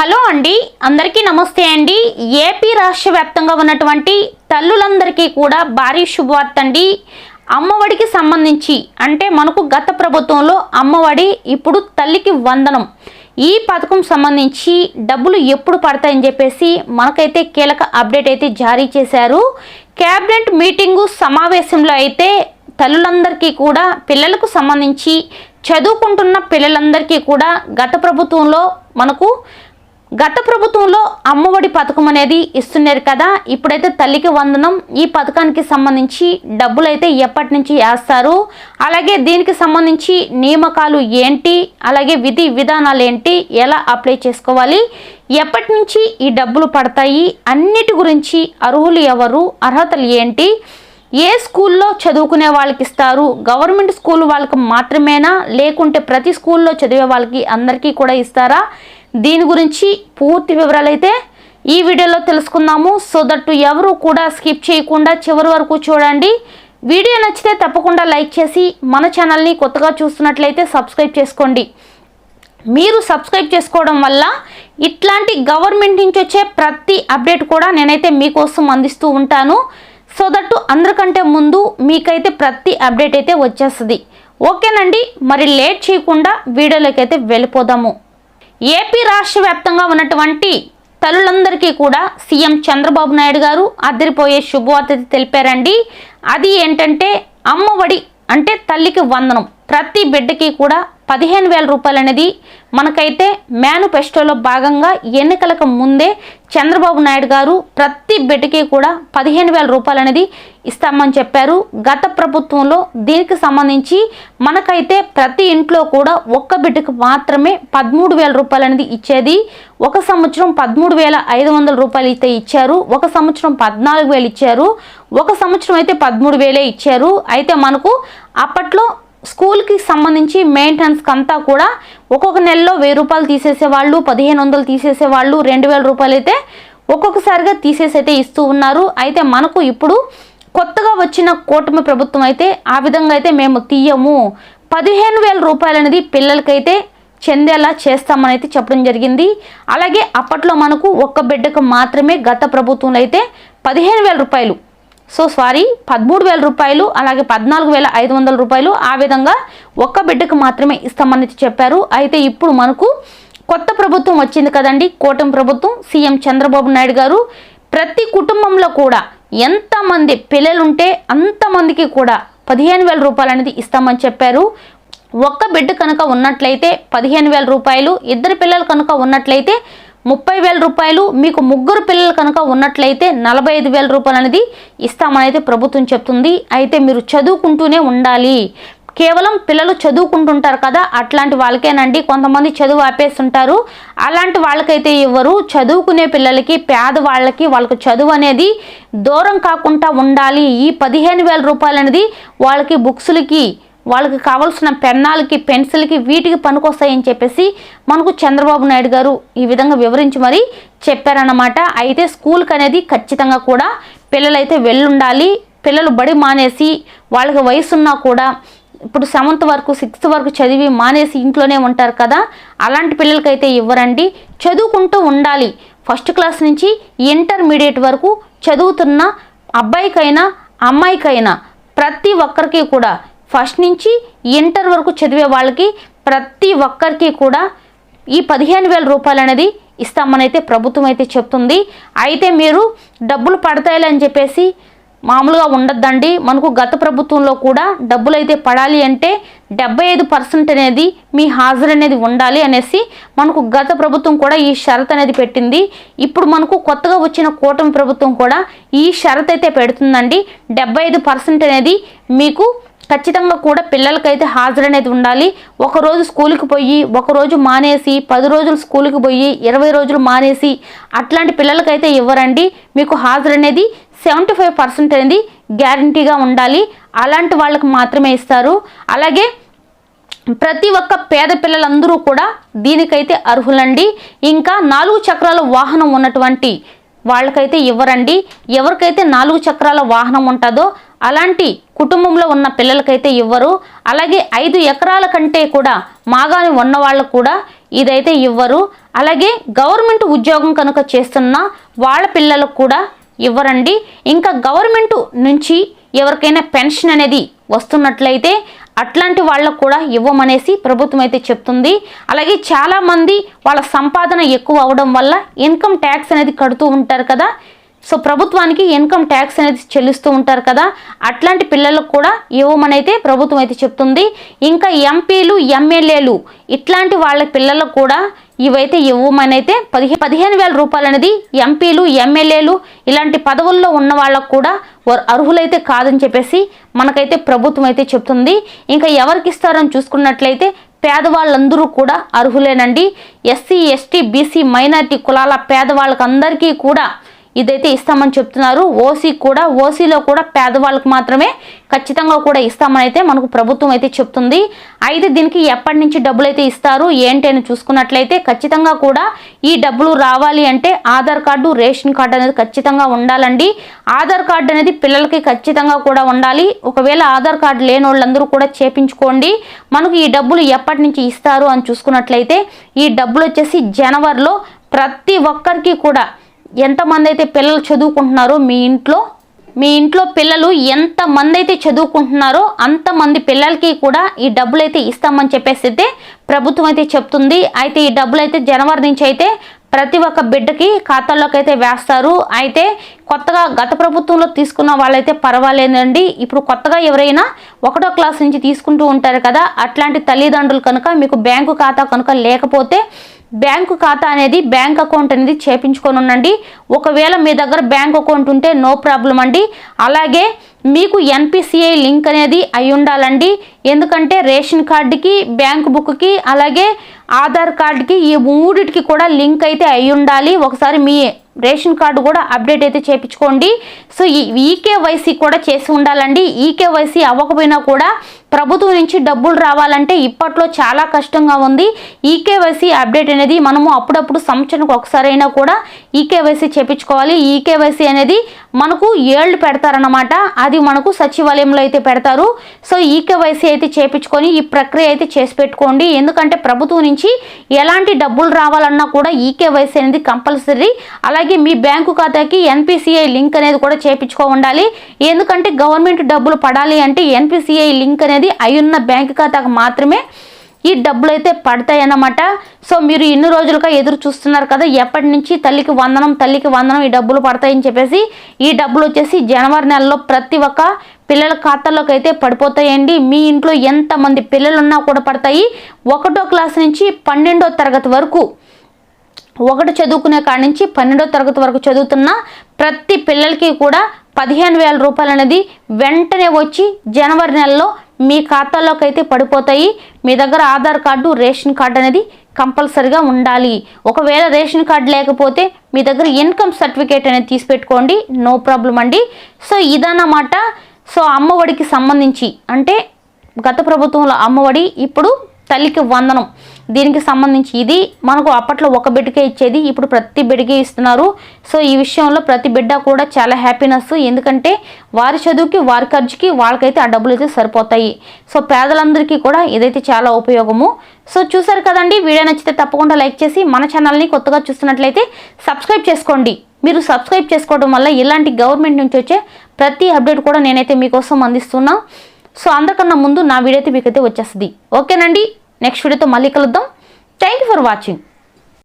Hello అండి. అందరికీ నమస్తే అండి. ఏపీ రాష్ట్ర వ్యాప్తంగా ఉన్నటువంటి తల్లులందరికీ కూడా భారీ శుభవార్త అండి అమ్మఒడికి సంబంధించి అంటే మనకు గత ప్రభుత్వంలో అమ్మఒడి ఇప్పుడు తల్లికి వందనం. ఈ పథకం సంబంధించి డబ్బులు ఎప్పుడు పడతాయని చెప్పేసి మనకైతే కీలక అప్డేట్ అయితే జారీ చేశారు. క్యాబినెట్ మీటింగు సమావేశంలో అయితే తల్లులందరికీ కూడా పిల్లలకు సంబంధించి చదువుకుంటున్న పిల్లలందరికీ కూడా గత ప్రభుత్వంలో మనకు గత ప్రభుత్వంలో అమ్మఒడి పథకం అనేది ఇస్తున్నారు కదా. ఇప్పుడైతే తల్లికి వందనం. ఈ పథకానికి సంబంధించి డబ్బులు అయితే ఎప్పటి నుంచి వేస్తారు? అలాగే దీనికి సంబంధించి నియామకాలు ఏంటి? అలాగే విధి విధానాలు ఏంటి? ఎలా అప్లై చేసుకోవాలి? ఎప్పటి నుంచి ఈ డబ్బులు పడతాయి? అన్నిటి గురించి అర్హులు ఎవరు? అర్హతలు ఏంటి? ఏ స్కూల్లో చదువుకునే వాళ్ళకి ఇస్తారు? గవర్నమెంట్ స్కూల్ వాళ్ళకి మాత్రమేనా? లేకుంటే ప్రతి స్కూల్లో చదివే వాళ్ళకి అందరికీ కూడా ఇస్తారా? దీని గురించి పూర్తి వివరాలు అయితే ఈ వీడియోలో తెలుసుకుందాము. సో దట్టు ఎవరు కూడా స్కిప్ చేయకుండా చివరి వరకు చూడండి. వీడియో నచ్చితే తప్పకుండా లైక్ చేసి మన ఛానల్ని కొత్తగా చూస్తున్నట్లయితే సబ్స్క్రైబ్ చేసుకోండి. మీరు సబ్స్క్రైబ్ చేసుకోవడం వల్ల ఇట్లాంటి గవర్నమెంట్ నుంచి వచ్చే ప్రతి అప్డేట్ కూడా నేనైతే మీకోసం అందిస్తూ ఉంటాను. సో దట్టు అందరికంటే ముందు మీకైతే ప్రతి అప్డేట్ అయితే వచ్చేస్తుంది. ఓకేనండి. మరి లేట్ చేయకుండా వీడియోలోకి అయితే వెళ్ళిపోదాము. ఏపీ రాష్ట్ర వ్యాప్తంగా ఉన్నటువంటి తల్లులందరికీ కూడా సీఎం చంద్రబాబు నాయుడు గారు అదిరిపోయే శుభవార్త తెలిపారండి. అది ఏంటంటే అమ్మఒడి అంటే తల్లికి వందనం. ప్రతి బిడ్డకి కూడా పదిహేను వేల రూపాయలు అనేది మనకైతే మేనిఫెస్టోలో భాగంగా ఎన్నికలకు ముందే చంద్రబాబు నాయుడు గారు ప్రతి బిడ్డకి కూడా పదిహేను వేల రూపాయలు అనేది ఇస్తామని చెప్పారు. గత ప్రభుత్వంలో దీనికి సంబంధించి మనకైతే ప్రతి ఇంట్లో కూడా ఒక్క బిడ్డకు మాత్రమే పదమూడు వేల రూపాయలు అనేది ఇచ్చేది. ఒక సంవత్సరం పదమూడు వేల ఐదు వందల రూపాయలు అయితే ఇచ్చారు. ఒక సంవత్సరం పద్నాలుగు వేలు ఇచ్చారు. ఒక సంవత్సరం అయితే పదమూడు వేలే ఇచ్చారు. అయితే మనకు అప్పట్లో స్కూల్కి సంబంధించి మెయింటెనెన్స్కి అంతా కూడా ఒక్కొక్క నెలలో వెయ్యి రూపాయలు తీసేసేవాళ్ళు పదిహేను వందలు తీసేసేవాళ్ళు రెండు వేల రూపాయలు అయితే ఒక్కొక్కసారిగా తీసేసి అయితే ఇస్తూ ఉన్నారు. అయితే మనకు ఇప్పుడు కొత్తగా వచ్చిన కూటమి ప్రభుత్వం అయితే ఆ విధంగా అయితే మేము తీయము. పదిహేను వేల రూపాయలు అనేది పిల్లలకైతే చెందేలా చేస్తామని అయితే చెప్పడం జరిగింది. అలాగే అప్పట్లో మనకు ఒక్క బిడ్డకు మాత్రమే గత ప్రభుత్వంలో అయితే పదిహేను వేల రూపాయలు సో సారీ పదమూడు వేల రూపాయలు అలాగే పద్నాలుగు వేల ఐదు వందల రూపాయలు ఆ విధంగా ఒక్క బిడ్డకు మాత్రమే ఇస్తామని చెప్పారు. అయితే ఇప్పుడు మనకు కొత్త ప్రభుత్వం వచ్చింది కదండి కూటమి ప్రభుత్వం సీఎం చంద్రబాబు నాయుడు గారు. ప్రతి కుటుంబంలో కూడా ఎంతమంది పిల్లలుంటే అంతమందికి కూడా పదిహేను వేల రూపాయలు అనేది ఇస్తామని చెప్పారు. ఒక్క బిడ్డ కనుక ఉన్నట్లయితే పదిహేను వేల రూపాయలు ఇద్దరు పిల్లలు కనుక ఉన్నట్లయితే ముప్పై వేల రూపాయలు మీకు ముగ్గురు పిల్లలు కనుక ఉన్నట్లయితే నలభై ఐదు వేల రూపాయలు అనేది ఇస్తామనేది ప్రభుత్వం చెప్తుంది. అయితే మీరు చదువుకుంటూనే ఉండాలి. కేవలం పిల్లలు చదువుకుంటుంటారు కదా అట్లాంటి వాళ్ళకేనండి కొంతమంది చదువు ఆపేస్తుంటారు. అలాంటి వాళ్ళకైతే ఇవ్వరు చదువుకునే పిల్లలకి పేదవాళ్ళకి వాళ్ళకి చదువు అనేది దూరం కాకుండా ఉండాలి. ఈ పదిహేను వేల రూపాయలు అనేది వాళ్ళకి బుక్స్లకి వాళ్ళకి కావాల్సిన పెన్నాలకి పెన్సిల్కి వీటికి పనికొస్తాయని చెప్పేసి మనకు చంద్రబాబు నాయుడు గారు ఈ విధంగా వివరించి మరి చెప్పారన్నమాట. అయితే స్కూల్కి అనేది ఖచ్చితంగా కూడా పిల్లలైతే వెళ్ళుండాలి పిల్లలు బడి మానేసి వాళ్ళకి వయసు ఉన్నా కూడా ఇప్పుడు సెవెంత్ వరకు సిక్స్త్ వరకు చదివి మానేసి ఇంట్లోనే ఉంటారు కదా అలాంటి పిల్లలకైతే ఇవ్వరండి. చదువుకుంటూ ఉండాలి. ఫస్ట్ క్లాస్ నుంచి ఇంటర్మీడియట్ వరకు చదువుతున్న అబ్బాయికైనా అమ్మాయికైనా ప్రతి ఒక్కరికి కూడా ఫస్ట్ నుంచి ఇంటర్ వరకు చదివే వాళ్ళకి ప్రతి ఒక్కరికి కూడా ఈ పదిహేను వేల రూపాయలు అనేది ఇస్తామని అయితే ప్రభుత్వం అయితే చెప్తుంది. అయితే మీరు డబ్బులు పడతాయని చెప్పేసి మామూలుగా ఉండద్దండి. మనకు గత ప్రభుత్వంలో కూడా డబ్బులు అయితే పడాలి అంటే డెబ్బై ఐదు పర్సెంట్ అనేది మీ హాజరు అనేది ఉండాలి అనేసి మనకు గత ప్రభుత్వం కూడా ఈ షరత్ అనేది పెట్టింది. ఇప్పుడు మనకు కొత్తగా వచ్చిన కూటమి ప్రభుత్వం కూడా ఈ షరత్ అయితే పెడుతుందండి. డెబ్బై ఐదు పర్సెంట్ అనేది మీకు ఖచ్చితంగా కూడా పిల్లలకైతే హాజరు అనేది ఉండాలి. ఒకరోజు స్కూల్కి పోయి ఒకరోజు మానేసి పది రోజులు స్కూల్కి పోయి ఇరవై రోజులు మానేసి అట్లాంటి పిల్లలకైతే ఇవ్వరండి. మీకు హాజరు అనేది సెవెంటీ ఫైవ్ పర్సెంట్ అనేది గ్యారంటీగా ఉండాలి. అలాంటి వాళ్ళకి మాత్రమే ఇస్తారు. అలాగే ప్రతి ఒక్క పేద పిల్లలందరూ కూడా దీనికైతే అర్హులండి. ఇంకా నాలుగు చక్రాల వాహనం ఉన్నటువంటి వాళ్ళకైతే ఇవ్వరండి. ఎవరికైతే నాలుగు చక్రాల వాహనం ఉంటుందో అలాంటి కుటుంబంలో ఉన్న పిల్లలకైతే ఇవ్వరు. అలాగే ఐదు ఎకరాల కంటే కూడా మాగాని ఉన్న వాళ్ళకు కూడా ఇదైతే ఇవ్వరు. అలాగే గవర్నమెంట్ ఉద్యోగం కనుక చేస్తున్న వాళ్ళ పిల్లలకు కూడా ఇవ్వరండి. ఇంకా గవర్నమెంట్ నుంచి ఎవరికైనా పెన్షన్ అనేది వస్తున్నట్లయితే అట్లాంటి వాళ్ళకు కూడా ఇవ్వమనేసి ప్రభుత్వం అయితే చెప్తుంది. అలాగే చాలామంది వాళ్ళ సంపాదన ఎక్కువ అవడం వల్ల ఇన్కమ్ ట్యాక్స్ అనేది కడుతూ ఉంటారు కదా. సో ప్రభుత్వానికి ఇన్కమ్ ట్యాక్స్ అనేది చెల్లిస్తూ ఉంటారు కదా అట్లాంటి పిల్లలకు కూడా ఇవ్వమనైతే ప్రభుత్వం అయితే చెప్తుంది. ఇంకా ఎంపీలు ఎమ్మెల్యేలు ఇట్లాంటి వాళ్ళ పిల్లలకు కూడా ఇవైతే ఇవ్వమనైతే పదిహే పదిహేను వేల రూపాయలు అనేది ఎంపీలు ఎమ్మెల్యేలు ఇలాంటి పదవుల్లో ఉన్న వాళ్ళకు కూడా వారు అర్హులైతే కాదని చెప్పేసి మనకైతే ప్రభుత్వం అయితే చెప్తుంది. ఇంకా ఎవరికి ఇస్తారని చూసుకున్నట్లయితే పేదవాళ్ళందరూ కూడా అర్హులేనండి. ఎస్సీ ఎస్టీ బీసీ మైనార్టీ కులాల పేదవాళ్ళకి అందరికీ కూడా ఇదైతే ఇస్తామని చెప్తున్నారు. ఓసీ కూడా ఓసీలో కూడా పేదవాళ్ళకు మాత్రమే ఖచ్చితంగా కూడా ఇస్తామని అయితే మనకు ప్రభుత్వం అయితే చెప్తుంది. అయితే దీనికి ఎప్పటి నుంచి డబ్బులు అయితే ఇస్తారు ఏంటి అని చూసుకున్నట్లయితే ఖచ్చితంగా కూడా ఈ డబ్బులు రావాలి అంటే ఆధార్ కార్డు రేషన్ కార్డు అనేది ఖచ్చితంగా ఉండాలండి. ఆధార్ కార్డు అనేది పిల్లలకి ఖచ్చితంగా కూడా ఉండాలి. ఒకవేళ ఆధార్ కార్డు లేని వాళ్ళందరూ కూడా చేపించుకోండి. మనకు ఈ డబ్బులు ఎప్పటి నుంచి ఇస్తారు అని చూసుకున్నట్లయితే ఈ డబ్బులు వచ్చేసి జనవరిలో ప్రతి ఒక్కరికి కూడా ఎంతమంది అయితే పిల్లలు చదువుకుంటున్నారో మీ ఇంట్లో మీ ఇంట్లో పిల్లలు ఎంతమంది అయితే చదువుకుంటున్నారో అంతమంది పిల్లలకి కూడా ఈ డబ్బులు అయితే ఇస్తామని చెప్పేసి అయితే ప్రభుత్వం అయితే చెప్తుంది. అయితే ఈ డబ్బులు అయితే జనవరి నుంచి అయితే ప్రతి ఒక్క బిడ్డకి ఖాతాల్లోకి అయితే వేస్తారు. అయితే కొత్తగా గత ప్రభుత్వంలో తీసుకున్న వాళ్ళైతే పర్వాలేదండి. ఇప్పుడు కొత్తగా ఎవరైనా ఒకటో క్లాస్ నుంచి తీసుకుంటూ ఉంటారు కదా అట్లాంటి తల్లిదండ్రులు కనుక మీకు బ్యాంకు ఖాతా కనుక లేకపోతే బ్యాంకు ఖాతా అనేది బ్యాంక్ అకౌంట్ అనేది చేపించుకొని ఉండండి ఒకవేళ మీ దగ్గర బ్యాంక్ అకౌంట్ ఉంటే నో ప్రాబ్లం అండి. అలాగే మీకు ఎన్పిసిఐ లింక్ అనేది అయి ఉండాలండి ఎందుకంటే రేషన్ కార్డుకి బ్యాంక్ బుక్కి అలాగే ఆధార్ కార్డుకి ఈ మూడిటికి కూడా లింక్ అయితే అయి ఉండాలి ఒకసారి మీ రేషన్ కార్డు కూడా అప్డేట్ అయితే చేయించుకోండి సో ఈ ఈకేవైసీ కూడా చేసి ఉండాలండి. ఈకేవైసీ అవ్వకపోయినా కూడా ప్రభుత్వం నుంచి డబ్బులు రావాలంటే ఇప్పట్లో చాలా కష్టంగా ఉంది. ఈకేవైసీ అప్డేట్ అనేది మనము అప్పుడప్పుడు సంవత్సరానికి ఒకసారైనా కూడా ఈకేవైసీ చేపించుకోవాలి. ఈకేవైసీ అనేది మనకు ఏళ్ళు పెడతారనమాట అది మనకు సచివాలయంలో అయితే పెడతారు. సో ఈకేవైసీ అయితే చేపించుకొని ఈ ప్రక్రియ అయితే చేసి పెట్టుకోండి. ఎందుకంటే ప్రభుత్వం నుంచి ఎలాంటి డబ్బులు రావాలన్నా కూడా ఈకేవైసీ అనేది కంపల్సరీ. అలాగే మీ బ్యాంకు ఖాతాకి ఎన్పిసిఐ లింక్ అనేది కూడా చేపించుకో ఉండాలి ఎందుకంటే గవర్నమెంట్ డబ్బులు పడాలి అంటే ఎన్పిసిఐ లింక్ అనేది అయ్యున్న బ్యాంక్ ఖాతాకు మాత్రమే ఈ డబ్బులు అయితే పడతాయి అన్నమాట సో మీరు ఇన్ని రోజులుగా ఎదురు చూస్తున్నారు కదా ఎప్పటి నుంచి తల్లికి వందనం తల్లికి వందనం ఈ డబ్బులు పడతాయని చెప్పేసి ఈ డబ్బులు వచ్చేసి జనవరి నెలలో ప్రతి ఒక్క పిల్లల ఖాతాలోకి అయితే పడిపోతాయండి. మీ ఇంట్లో ఎంతమంది పిల్లలు ఉన్నా కూడా పడతాయి. ఒకటో క్లాస్ నుంచి పన్నెండో తరగతి వరకు ఒకటి చదువుకునే కాడి నుంచి పన్నెండో తరగతి వరకు చదువుతున్న ప్రతి పిల్లలకి కూడా పదిహేను వేల రూపాయలు అనేది వెంటనే వచ్చి జనవరి నెలలో మీ ఖాతాలోకి అయితే పడిపోతాయి. మీ దగ్గర ఆధార్ కార్డు రేషన్ కార్డు అనేది కంపల్సరిగా ఉండాలి. ఒకవేళ రేషన్ కార్డు లేకపోతే మీ దగ్గర ఇన్కమ్ సర్టిఫికేట్ అనేది తీసి పెట్టుకోండి నో ప్రాబ్లం అండి. సో ఇదన్నమాట. సో అమ్మఒడికి సంబంధించి అంటే గత ప్రభుత్వంలో అమ్మఒడి ఇప్పుడు తల్లికి వందనం. దీనికి సంబంధించి ఇది మనకు అప్పట్లో ఒక బిడ్డకే ఇచ్చేది ఇప్పుడు ప్రతి బిడ్డకే ఇస్తున్నారు. సో ఈ విషయంలో ప్రతి బిడ్డ కూడా చాలా హ్యాపీనెస్. ఎందుకంటే వారి చదువుకి వారి ఖర్చుకి వాళ్ళకైతే ఆ డబ్బులు అయితే సరిపోతాయి. సో పేదలందరికీ కూడా ఇదైతే చాలా ఉపయోగము. సో చూసారు కదండి వీడియో నచ్చితే తప్పకుండా లైక్ చేసి మన ఛానల్ని కొత్తగా చూస్తున్నట్లయితే సబ్స్క్రైబ్ చేసుకోండి. మీరు సబ్స్క్రైబ్ చేసుకోవడం వల్ల ఇలాంటి గవర్నమెంట్ నుంచి వచ్చే ప్రతి అప్డేట్ కూడా నేనైతే మీకోసం అందిస్తున్నా. సో అందరికన్నా ముందు నా వీడియో అయితే మీకైతే వచ్చేస్తుంది. ఓకేనండి? నెక్స్ట్ వీడియోతో మళ్ళీ కలుద్దాం. Thank you for watching